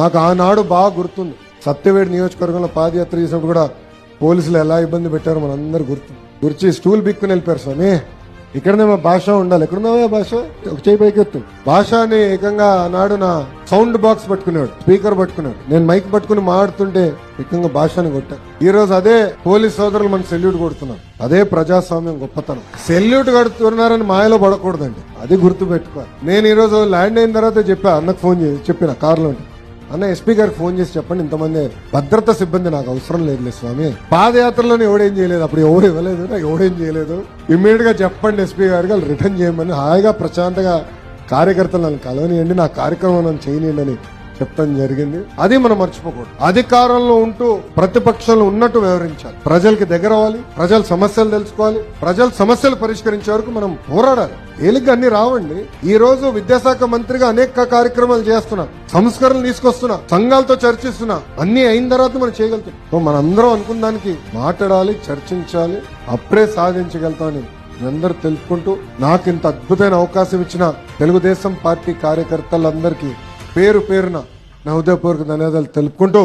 నాకు ఆనాడు బాగా గుర్తుంది. సత్యవేడి నియోజకవర్గంలో పాదయాత్ర చేసినప్పుడు కూడా పోలీసులు ఎలా ఇబ్బంది పెట్టారో మనందరూ గుర్తు గుర్చి స్టూల్ బిక్కుని వెళ్ళిపోయారు స్వామి. ఇక్కడనేమో భాష ఉండాలి. ఎక్కడున్నావా భాష? ఒక చేయి పైకెత్తు భాష అని ఏకంగా ఆనాడు నా సౌండ్ బాక్స్ పట్టుకునేవాడు స్పీకర్ పట్టుకున్నాడు నేను మైక్ పట్టుకుని మాడుతుంటే ఏకంగా భాషని కొట్టా. ఈ రోజు అదే పోలీస్ సోదరులు మన సెల్యూట్ కొడుతున్నారు. అదే ప్రజాస్వామ్యం గొప్పతనం. సెల్యూట్ కడుతున్నారని మాయలో పడకూడదండి. అది గుర్తు పెట్టుకోవాలి నేను ఈ రోజు ల్యాండ్ అయిన తర్వాత చెప్పా అన్నకు ఫోన్ చేసి చెప్పిన కార్లో ఉంటే. అన్న ఎస్పీ గారికి ఫోన్ చేసి చెప్పండి ఇంతమంది భద్రతా సిబ్బంది నాకు అవసరం లేదులే స్వామి. పాదయాత్రలోనే ఎవడేం చేయలేదు అప్పుడు ఎవరు ఇవ్వలేదు నాకు ఎవడేం చేయలేదు. ఇమ్మీడియట్గా చెప్పండి ఎస్పీ గారికి వాళ్ళు రిటర్న్ చేయమని హాయిగా ప్రశాంతంగా కార్యకర్తలు నన్ను కలవనియండి నా కార్యక్రమం నన్ను చేయనియండి అని చెప్తాం జరిగింది. అది మనం మర్చిపోకూడదు. అధికారంలో ఉంటూ ప్రతిపక్షంలో ఉన్నట్టు వివరించాలి ప్రజలకి దగ్గర అవ్వాలి. ప్రజల సమస్యలు తెలుసుకోవాలి. ప్రజల సమస్యలు పరిష్కరించే వరకు మనం పోరాడాలి. ఏలిగ్గా అన్ని రావండి. ఈ రోజు విద్యాశాఖ మంత్రిగా అనేక కార్యక్రమాలు చేస్తున్నా సంస్కరణలు తీసుకొస్తున్నా సంఘాలతో చర్చిస్తున్నా. అన్ని అయిన తర్వాత మనం చేయగలుగుతాం. మనందరం అనుకున్న దానికి మాట్లాడాలి చర్చించాలి అప్పుడే సాధించగలుగుతామని మీ అందరూ తెలుసుకుంటూ నాకు ఇంత అద్భుతమైన అవకాశం ఇచ్చిన తెలుగుదేశం పార్టీ కార్యకర్తలందరికీ పేరు పేరున నా హృదయపూర్వక ధన్యవాదాలు తెలుపుకుంటూ